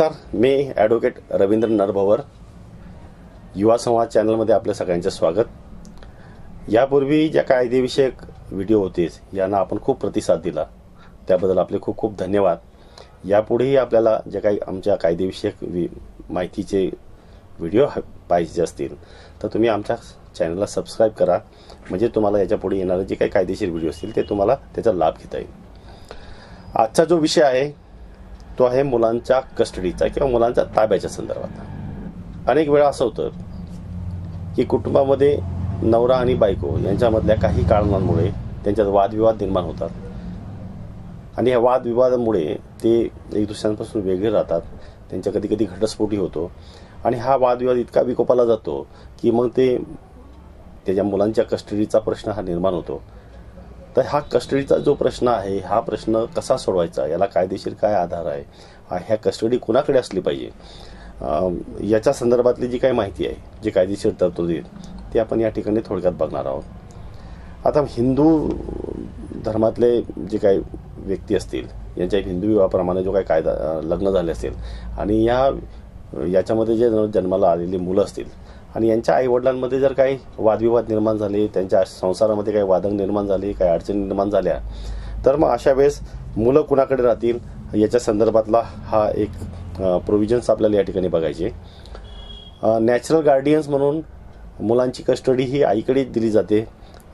नमस्कार मी ॲडव्होकेट रवींद्र नरभवर. युवा संवाद चॅनलमध्ये आपल्या सगळ्यांचं स्वागत. यापूर्वी ज्या कायदेविषयक व्हिडिओ होतेच यांना आपण खूप प्रतिसाद दिला. त्याबद्दल आपले खूप खूप धन्यवाद. यापुढेही आपल्याला ज्या काही आमच्या कायदेविषयक वि माहितीचे व्हिडिओ ह- पाहिजे असतील तर तुम्ही आमच्या चॅनलला सबस्क्राईब करा. म्हणजे तुम्हाला याच्यापुढे येणारे जे काही कायदेशीर व्हिडिओ असतील ते तुम्हाला त्याचा लाभ घेता येईल. आजचा जो विषय आहे तो आहे मुलांच्या कस्टडीचा किंवा मुलांच्या ताब्याच्या संदर्भात. अनेक वेळा असं होतं की कुटुंबामध्ये नवरा आणि बायको यांच्यामधल्या काही कारणांमुळे त्यांच्यात वादविवाद निर्माण होतात. आणि ह्या वादविवादामुळे ते एक दुसऱ्यांपासून वेगळे राहतात. त्यांच्या कधी कधी घटस्फोटी होतो. आणि हा वादविवाद इतका विकोपाला जातो की मग ते त्याच्या मुलांच्या कस्टडीचा प्रश्न हा निर्माण होतो. तर हा कस्टडीचा जो प्रश्न आहे हा प्रश्न कसा सोडवायचा? याला कायदेशीर काय आधार आहे? हा- ह्या कस्टडी कुणाकडे असली पाहिजे? याच्या संदर्भातली जी काही माहिती आहे जी कायदेशीर तरतुदी आहेत ती आपण या ठिकाणी थोडक्यात बघणार आहोत. आता हिंदू धर्मातले जे काही व्यक्ती असतील यांच्या हिंदू विवाहाप्रमाणे जो काही कायदा लग्न झाले असेल आणि या याच्यामध्ये जे जन्माला आलेली मुलं असतील आणि यांच्या आईवडिलांमध्ये जर काही वादविवाद निर्माण झाले त्यांच्या संसारामध्ये काही वादंग निर्माण झाले काही अडचणी निर्माण झाल्या तर मग अशा वेळेस मुलं कुणाकडे राहतील? याच्या संदर्भातला हा एक प्रोव्हिजन्स आपल्याला या ठिकाणी बघायचे. नॅचरल गार्डियन्स म्हणून मुलांची कस्टडी ही आईकडे दिली जाते.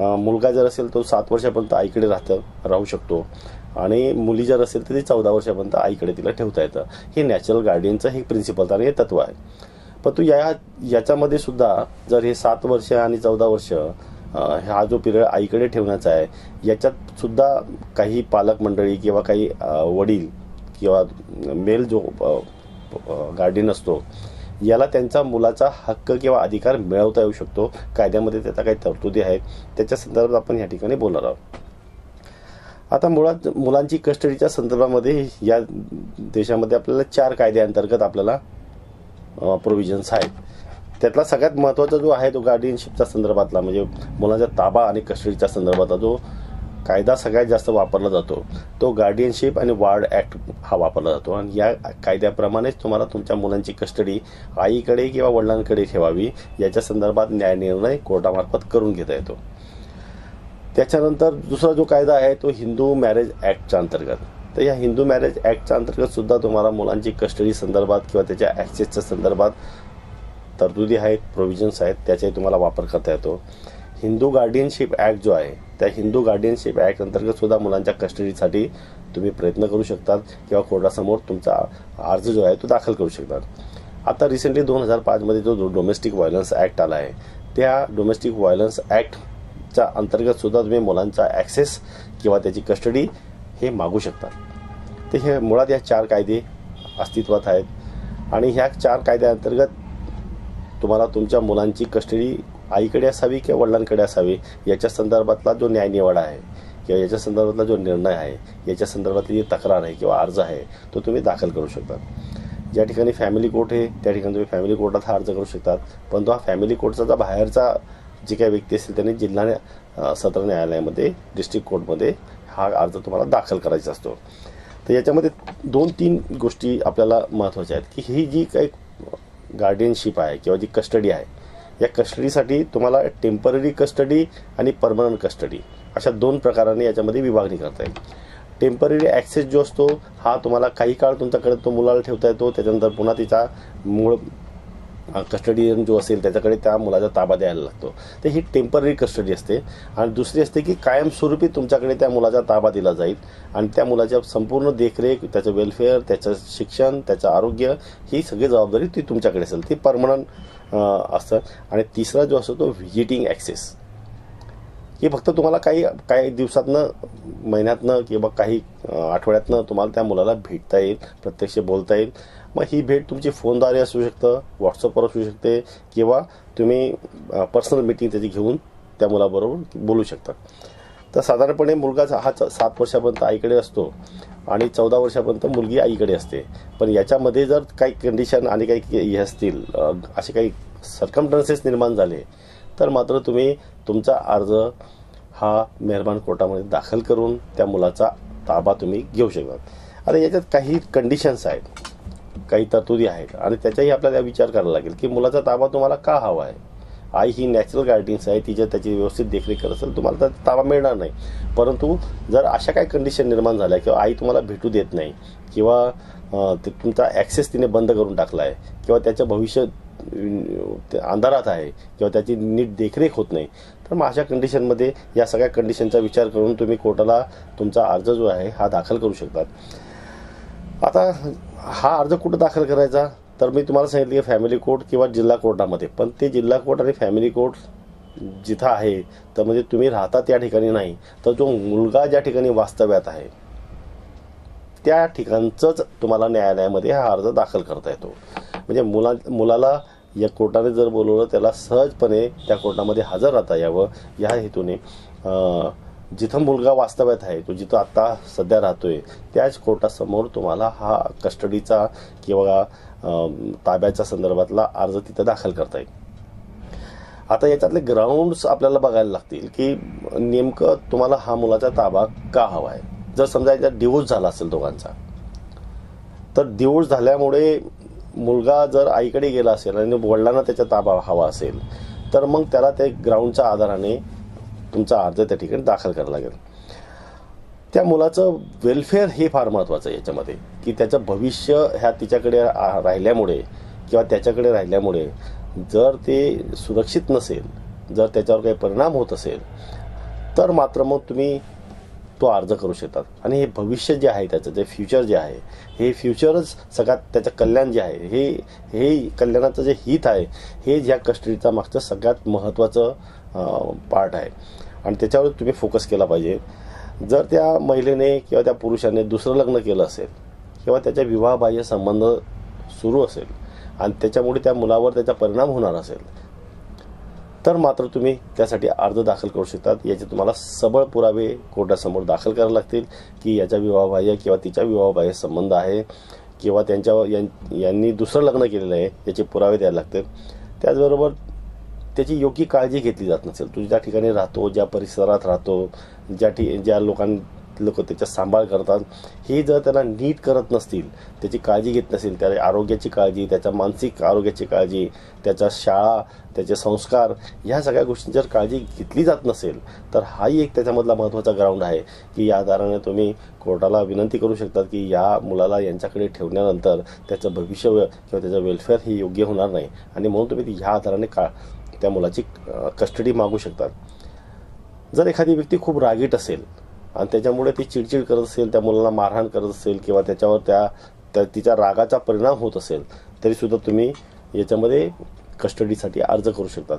मुलगा जर असेल तो सात वर्षापर्यंत आईकडे राहतं राहू शकतो. आणि मुली जर असेल तर ती चौदा वर्षापर्यंत आईकडे तिला ठेवता येतं. हे नॅचरल गार्डियनचं हे प्रिन्सिपल आणि हे तत्व आहे. पण तू या याच्यामध्ये सुद्धा जर हे सात वर्ष आणि चौदा वर्ष हा जो पिरियड आईकडे ठेवण्याचा आहे याच्यात सुद्धा काही पालक मंडळी किंवा काही वडील किंवा मेल जो गार्डियन असतो याला त्यांचा मुलाचा हक्क किंवा अधिकार मिळवता येऊ शकतो. कायद्यामध्ये त्याचा काही तरतुदी आहेत. त्याच्या संदर्भात आपण या ठिकाणी बोलणार आहोत. आता मुळात मुलांची कस्टडीच्या संदर्भामध्ये या देशामध्ये आपल्याला चार कायद्याअंतर्गत आपल्याला प्रोव्हिजन्स आहेत. त्यातला सगळ्यात महत्त्वाचा जो आहे तो गार्डियनशिपच्या संदर्भातला म्हणजे मुलांचा ताबा आणि कस्टडीच्या संदर्भातला जो कायदा सगळ्यात जास्त वापरला जातो तो गार्डियनशिप आणि वार्ड ॲक्ट हा वापरला जातो. आणि या कायद्याप्रमाणेच तुम्हाला तुमच्या मुलांची कस्टडी आईकडे किंवा वडिलांकडे ठेवावी याच्या संदर्भात न्यायनिर्णय कोर्टामार्फत करून घेता येतो. त्याच्यानंतर दुसरा जो कायदा आहे तो हिंदू मॅरेज ॲक्टच्या अंतर्गत. तर या हिंदू मॅरेज ॲक्टच्या अंतर्गत सुद्धा तुम्हाला मुलांची कस्टडी संदर्भात किंवा त्याच्या ॲक्सेसच्या संदर्भात तरतुदी आहेत प्रोव्हिजन्स आहेत त्याचाही तुम्हाला वापर करता येतो. हिंदू गार्डियनशिप ॲक्ट जो आहे त्या हिंदू गार्डियनशिप ॲक्ट अंतर्गत सुद्धा मुलांच्या कस्टडीसाठी तुम्ही प्रयत्न करू शकतात किंवा कोर्टासमोर तुमचा अर्ज जो आहे तो दाखल करू शकतात. आता रिसेंटली दोन हजार पाचमध्ये जो डोमेस्टिक व्हायलन्स ॲक्ट आला आहे त्या डोमेस्टिक व्हायलन्स ॲक्टच्या अंतर्गत सुद्धा तुम्ही मुलांचा ॲक्सेस किंवा त्याची कस्टडी हे मागू शकता. तर हे मुळात या चार कायदे अस्तित्वात आहेत. आणि ह्या चार कायद्याअंतर्गत तुम्हाला तुमच्या मुलांची कस्टडी आईकडे असावी किंवा वडिलांकडे असावी याच्या संदर्भातला जो न्यायनिवाडा आहे किंवा याच्या संदर्भातला जो निर्णय आहे याच्या संदर्भातली जी तक्रार आहे किंवा अर्ज आहे तो तुम्ही दाखल करू शकता. ज्या ठिकाणी फॅमिली कोर्ट आहे त्या ठिकाणी तुम्ही फॅमिली कोर्टात हा अर्ज करू शकतात पण तो हा फॅमिली कोर्टचा जो बाहेरचा जी काही व्यक्ती असेल त्यांनी जिल्हा न्या- सत्र न्यायालयामध्ये डिस्ट्रिक्ट कोर्टमध्ये हा अर्ज तुम्हाला दाखल करायचा असतो. तर याच्यामध्ये दोन तीन गोष्टी आपल्याला महत्त्वाच्या आहेत की ही जी काही गार्डियनशिप आहे किंवा जी कस्टडी आहे या कस्टडीसाठी तुम्हाला टेंपररी कस्टडी आणि परमनंट कस्टडी अशा दोन प्रकाराने याच्यामध्ये विभागणी करता येईल. टेंपररी ॲक्सेस जो असतो हा तुम्हाला काही काळ तुमच्याकडे तो मुलाला ठेवता येतो त्याच्यानंतर पुन्हा तिचा मूळ कस्टडी जो असेल त्याच्याकडे त्या मुलाचा ताबा द्यायला लागतो. तर ही टेंपररी कस्टडी असते. आणि दुसरी असते की कायमस्वरूपी तुमच्याकडे त्या मुलाचा ताबा दिला जाईल. आणि त्या मुलाच्या संपूर्ण देखरेख त्याचं वेलफेअर त्याचं शिक्षण त्याचं आरोग्य ही सगळी जबाबदारी ती तुमच्याकडे असेल. ती परमनंट असतं. आणि तिसरा जो असतो तो व्हिजिटिंग ॲक्सेस ही फक्त तुम्हाला काही काही दिवसातनं महिन्यातनं किंवा काही आठवड्यातनं तुम्हाला त्या मुलाला भेटता येईल प्रत्यक्ष बोलता येईल. मग ही भेट तुमची फोनद्वारे असू शकतं व्हॉट्सअपवर असू शकते किंवा तुम्ही पर्सनल मिटिंग त्याची घेऊन त्या मुलाबरोबर बोलू शकता. तर साधारणपणे मुलगा हा च- सात वर्षापर्यंत आईकडे असतो आणि चौदा वर्षापर्यंत मुलगी आईकडे असते. पण याच्यामध्ये जर काही कंडिशन आणि काही हे असतील असे काही सर्कमटन्सेस निर्माण झाले तर मात्र तुम्ही तुमचा अर्ज हा मेहरबान कोर्टामध्ये दाखल करून त्या मुलाचा ताबा तुम्ही घेऊ शकता. आता याच्यात काही कंडिशन्स आहेत. काही तरतुदी आहेत. आणि त्याचाही आपल्याला विचार करायला लागेल की मुलाचा ताबा तुम्हाला का हवा आहे? आई ही नॅचरल गार्डियन्स आहे तिच्या त्याची व्यवस्थित देखरेख करत असेल तुम्हाला तर ताबा मिळणार नाही. परंतु जर अशा काही कंडिशन निर्माण झाल्या किंवा आई तुम्हाला भेटू देत नाही किंवा ते तुमचा ॲक्सेस तिने बंद करून टाकला आहे किंवा त्याचं भविष्य अंधारात आहे किंवा त्याची नीट देखरेख होत नाही तर मग अशा कंडिशनमध्ये या सगळ्या कंडिशनचा विचार करून तुम्ही कोर्टाला तुमचा अर्ज जो आहे हा दाखल करू शकतात. आता हा अर्ज कुठं दाखल करायचा? तर मी तुम्हाला सांगितलं की फॅमिली कोर्ट किंवा जिल्हा कोर्टामध्ये. पण ते जिल्हा कोर्ट आणि फॅमिली कोर्ट जिथं आहे तर म्हणजे तुम्ही राहता त्या ठिकाणी नाही. तर जो मुलगा ज्या ठिकाणी वास्तव्यात आहे त्या ठिकाणचंच तुम्हाला न्यायालयामध्ये हा अर्ज दाखल करता येतो. म्हणजे मुला मुलाला या कोर्टाने जर बोलवलं त्याला सहजपणे त्या कोर्टामध्ये हजर राहता यावं. या हेतूने जिथं मुलगा वास्तव्यात आहे तो जिथं आत्ता सध्या राहतोय त्याच कोर्टासमोर तुम्हाला हा कस्टडीचा किंवा ताब्याच्या संदर्भातला अर्ज तिथं दाखल करता येईल. आता याच्यातले ग्राउंड्स आपल्याला बघायला लागतील की नेमकं तुम्हाला हा मुलाचा ताबा का हवा आहे? जर समजा याच्यात डिवोर्स झाला असेल दोघांचा तर डिवोर्स झाल्यामुळे मुलगा जर आईकडे गेला असेल आणि वडिलांना त्याचा ताबा हवा असेल तर मग त्याला ते ग्राउंडच्या आधाराने तुमचा अर्ज त्या ठिकाणी दाखल करावा लागेल. त्या मुलाचं वेलफेअर हे फार महत्त्वाचं आहे याच्यामध्ये की त्याचं भविष्य ह्या तिच्याकडे राहिल्यामुळे किंवा त्याच्याकडे राहिल्यामुळे जर ते सुरक्षित नसेल जर त्याच्यावर काही परिणाम होत असेल तर मात्र मग तुम्ही तो अर्ज करू शकतात. आणि हे भविष्य जे आहे त्याचं जे फ्युचर जे आहे हे फ्युचरच सगळ्यात त्याचं कल्याण जे आहे हे हे कल्याणाचं जे हित आहे हे ज्या कस्टडीचा मागचं सगळ्यात महत्त्वाचं पार्ट आहे. आणि त्याच्यावर तुम्ही फोकस केला पाहिजे. जर त्या महिलेने किंवा त्या पुरुषाने दुसरं लग्न केलं असेल किंवा त्याच्या विवाहबाह्य संबंध सुरू असेल आणि त्याच्यामुळे त्या मुलावर त्याचा परिणाम होणार असेल तर मात्र तुम्ही त्यासाठी अर्ज दाखल करू शकतात. याचे तुम्हाला सबळ पुरावे कोर्टासमोर दाखल करावे लागतील की याच्या विवाहबाह्य किंवा तिच्या विवाहबाह्य संबंध आहे किंवा त्यांच्या यां- यांनी दुसरं लग्न केलेलं आहे याचे पुरावे द्यायला लागतील. त्याचबरोबर त्याची योग्य काळजी घेतली जात नसेल. तू ज्या ठिकाणी राहतो ज्या परिसरात राहतो ज्या ठि ज्या लोकां लोक त्याचा सांभाळ करतात हे जर त्यांना नीट करत नसतील त्याची काळजी घेत नसेल त्या आरोग्याची काळजी त्याच्या मानसिक आरोग्याची काळजी त्याच्या शाळा त्याचे संस्कार ह्या सगळ्या गोष्टींची जर काळजी घेतली जात नसेल तर हाही एक त्याच्यामधला महत्त्वाचा ग्राउंड आहे की या आधाराने तुम्ही कोर्टाला विनंती करू शकतात की या मुलाला यांच्याकडे ठेवल्यानंतर त्याचं भविष्य किंवा त्याचं वेलफेअर हे योग्य होणार नाही. आणि म्हणून तुम्ही ह्या आधाराने का त्या मुलाची कस्टडी मागू शकतात. जर एखादी व्यक्ती खूप रागीट असेल आणि त्याच्यामुळे ती चिडचिड करत असेल त्या मुलाला मारहाण करत असेल किंवा त्याच्यावर त्या त्या तिच्या रागाचा परिणाम होत असेल तरीसुद्धा तुम्ही याच्यामध्ये कस्टडीसाठी अर्ज करू शकतात.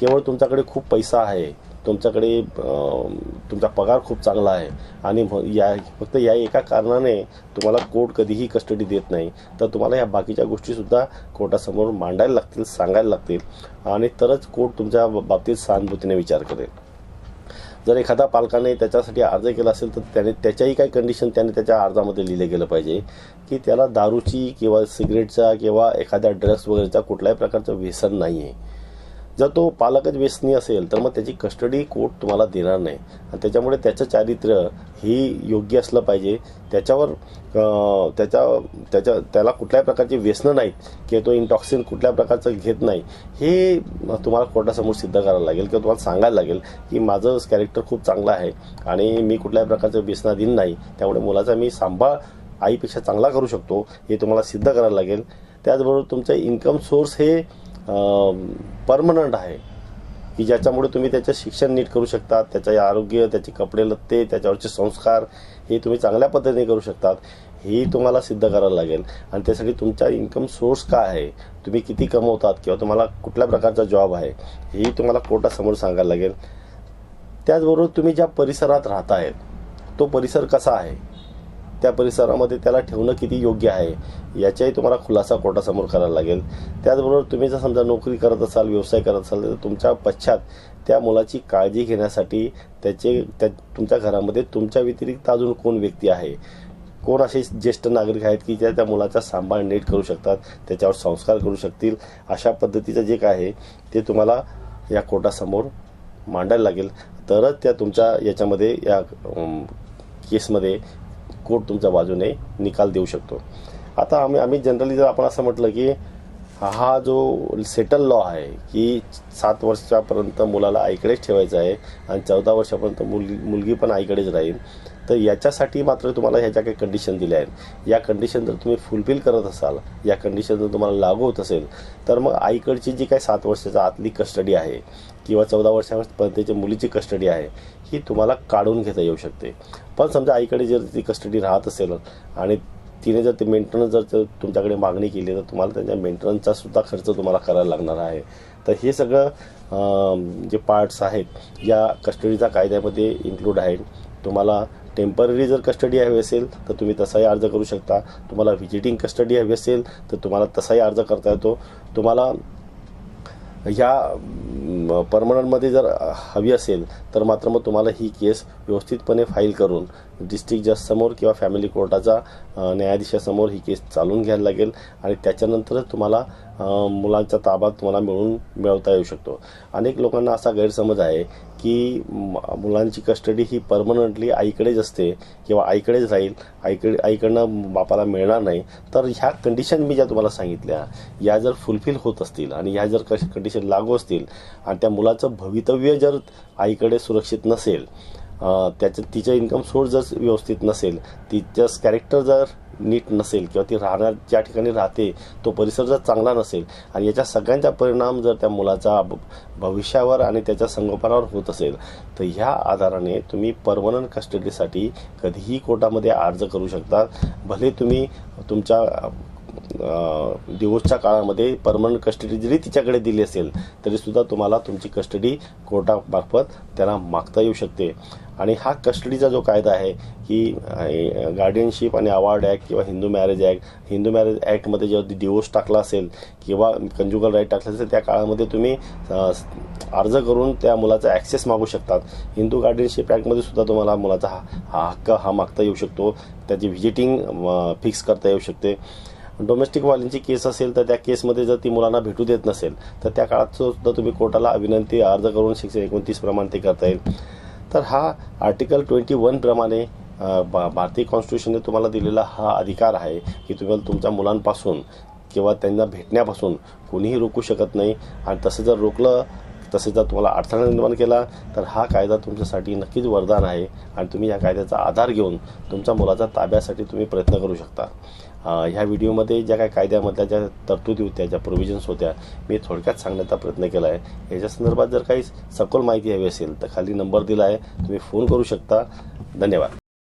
केवळ तुमच्याकडे खूप पैसा आहे तुमच्याकडे तुमचा पगार खूप चांगला आहे आणि या फक्त या एका कारणाने तुम्हाला कोर्ट कधीही कस्टडी देत नाही तर तुम्हाला या बाकीच्या गोष्टीसुद्धा कोर्टासमोर मांडायला लागतील सांगायला लागतील आणि तरच कोर्ट तुमच्या बाबतीत सहानुभूतीने विचार करेल. जर एखादा पालकाने त्याच्यासाठी अर्ज केला असेल तर त्याने त्याच्याही काही कंडिशन त्याने त्याच्या अर्जामध्ये लिहिले गेलं पाहिजे की त्याला दारूची किंवा सिगरेटचा किंवा एखाद्या ड्रग्स वगैरेचा कुठल्याही प्रकारचं व्यसन नाही आहे जर तो पालकच व्यसनी असेल तर मग त्याची कस्टडी कोर्ट तुम्हाला देणार नाही. आणि त्याच्यामुळे त्याचं चारित्र्य ही योग्य असलं पाहिजे. त्याच्यावर त्याच्या त्याच्या त्याला कुठल्याही प्रकारची व्यसनं नाहीत किंवा तो इंटॉक्सिन कुठल्या प्रकारचं घेत नाही. हे तुम्हाला कोर्टासमोर सिद्ध करायला लागेल किंवा तुम्हाला सांगायला लागेल की माझं कॅरेक्टर खूप चांगलं आहे आणि मी कुठल्याही प्रकारचं व्यसनाधीन नाही. त्यामुळे मुलाचा मी सांभाळ आईपेक्षा चांगला करू शकतो हे तुम्हाला सिद्ध करायला लागेल. त्याचबरोबर तुमचं इन्कम सोर्स हे परमनंट आहे. की ज्याच्यामुळे तुम्ही त्याचं शिक्षण नीट करू शकता त्याचं आरोग्य त्याचे कपडे लत्ते त्याच्यावरचे संस्कार हे तुम्ही चांगल्या पद्धतीने करू शकतात हे तुम्हाला सिद्ध करायला लागेल. आणि त्यासाठी तुमचा इन्कम सोर्स काय आहे? तुम्ही किती कमवतात किंवा तुम्हाला कुठल्या प्रकारचा जॉब आहे हेही तुम्हाला कोर्टासमोर सांगायला लागेल. त्याचबरोबर तुम्ही ज्या परिसरात राहत आहेत तो परिसर कसा आहे? त्या परिसरामध्ये त्याला ठेवणं किती योग्य आहे याच्याही तुम्हाला खुलासा कोर्टासमोर करायला लागेल. त्याचबरोबर तुम्ही जर समजा नोकरी करत असाल व्यवसाय करत असाल तर तुमच्या पश्चात त्या मुलाची काळजी घेण्यासाठी त्याचे त्या तुमच्या घरामध्ये तुमच्या व्यतिरिक्त अजून कोण व्यक्ती आहे? कोण असे ज्येष्ठ नागरिक आहेत की ज्या त्या मुलाचा सांभाळ नीट करू शकतात त्याच्यावर संस्कार करू शकतील? अशा पद्धतीचं जे काय आहे ते तुम्हाला या कोर्टासमोर मांडायला लागेल. तरच त्या तुमच्या याच्यामध्ये या केसमध्ये कोर्ट तुमच्या बाजूने निकाल देऊ शकतो. आता आम्ही आम्ही जनरली जर आपण असं म्हटलं की हा जो सेटल लॉ आहे की सात वर्षापर्यंत मुलाला आईकडेच ठेवायचं आहे आणि चौदा वर्षापर्यंत मुलगी मुलगी पण आईकडेच राहील तर याच्यासाठी मात्र तुम्हाला ह्या ज्या काही कंडिशन दिल्या आहेत. या कंडिशन जर तुम्ही फुलफिल करत असाल या कंडिशन जर तुम्हाला लागू होत असेल तर मग आईकडची जी काही सात वर्षाचा आतली कस्टडी आहे किंवा चौदा वर्षापर्यंतच्या मुलीची कस्टडी आहे ही तुम्हाला काढून घेता येऊ शकते. पण समजा आईकडे जर ती कस्टडी राहत असेल आणि तिने जर ते मेंटेनन्स जर तुमच्याकडे मागणी केली तर तुम्हाला त्यांच्या मेंटेनन्सचा सुद्धा खर्च तुम्हाला करायला लागणार आहे. तर हे सगळं जे पार्ट्स आहेत या कस्टडीचा कायद्यामध्ये इन्क्लूड आहे. तुम्हाला टेंपररी जर कस्टडी हवी असेल तर तुम्ही तसाही अर्ज करू शकता. तुम्हाला व्हिजिटिंग कस्टडी हवी असेल तर तुम्हाला तसाही अर्ज करता येतो. तुम्हाला ह्या परमनंटमध्ये जर हवी असेल तर मात्र मग तुम्हाला ही केस व्यवस्थितपणे फाईल करून डिस्ट्रिक्ट जजसमोर किंवा फॅमिली कोर्टाचा न्यायाधीशासमोर ही केस चालून घ्यायला लागेल आणि त्याच्यानंतरच तुम्हाला मुलांचा ताबा तुम्हाला मिळून मिळवता येऊ शकतो. अनेक लोकांना असा गैरसमज आहे की म- मुलांची कस्टडी ही परमनंटली आईकडेच असते किंवा आईकडेच राहील आईकडे आईकडनं बापाला मिळणार नाही. तर ह्या कंडिशन मी ज्या तुम्हाला सांगितल्या या जर फुलफिल होत असतील आणि ह्या जर कंडिशन लागू असतील आणि त्या मुलाचं भवितव्य जर आईकडे सुरक्षित नसेल त्याचं तिचं इन्कम सोर्स जर व्यवस्थित नसेल तिचं कॅरेक्टर जर नीट नसेल किंवा ती राहणार ज्या ठिकाणी राहते तो परिसर जर चांगला नसेल आणि याच्या सगळ्यांचा परिणाम जर त्या मुलाचा भ- भविष्यावर आणि त्याच्या संगोपनावर होत असेल तर ह्या आधाराने तुम्ही परमनंट कस्टडीसाठी कधीही कोर्टामध्ये अर्ज करू शकता. भले तुम्ही तुमच्या डिवोर्सच्या काळामध्ये परमनंट कस्टडी जरी तिच्याकडे दिली असेल तरीसुद्धा तुम्हाला तुमची कस्टडी कोर्टामार्फत त्यांना मागता येऊ शकते. आणि हा कस्टडीचा जो कायदा आहे की गार्डियनशिप आणि अवॉर्ड ॲक्ट किंवा Hindu marriage act Hindu marriage ॲक्टमध्ये जेव्हा डिवोर्स टाकला असेल किंवा कंज्युगल राईट टाकला असेल त्या काळामध्ये तुम्ही अर्ज करून त्या मुलाचा ॲक्सेस मागू शकतात. हिंदू गार्डियनशिप ॲक्टमध्ये सुद्धा तुम्हाला मुलाचा हा हा हक्क हा मागता येऊ शकतो. त्याची व्हिजिटिंग फिक्स करता येऊ शकते. डोमेस्टिक वाल्यांची केस असेल तर त्या केसमध्ये जर ती मुलांना भेटू देत नसेल तर त्या काळात सुद्धा तुम्ही कोर्टाला विनंती अर्ज करून शिक्षण एकोणतीस प्रमाणे ते करता येईल. तर हा आर्टिकल ट्वेंटी वनप्रमाणे बा भारतीय कॉन्स्टिट्यूशनने तुम्हाला दिलेला हा अधिकार आहे की तुम्ही तुमच्या मुलांपासून किंवा त्यांना भेटण्यापासून कोणीही रोखू शकत नाही. आणि तसं जर रोखलं तसे जर तुम्हाला अडथळा निर्माण केला तर हा कायदा तुमच्यासाठी नक्कीच वरदान आहे. आणि तुम्ही या कायद्याचा आधार घेऊन तुमच्या मुलाच्या ताब्यासाठी तुम्ही प्रयत्न करू शकता. ह्या व्हिडिओमध्ये ज्या काही कायद्यामधल्या ज्या तरतुदी होत्या ज्या प्रोव्हिजन्स होत्या मी थोडक्यात सांगण्याचा प्रयत्न केला आहे. याच्या संदर्भात जर काही सखोल माहिती हवी असेल तर खाली नंबर दिला आहे. तुम्ही फोन करू शकता. धन्यवाद.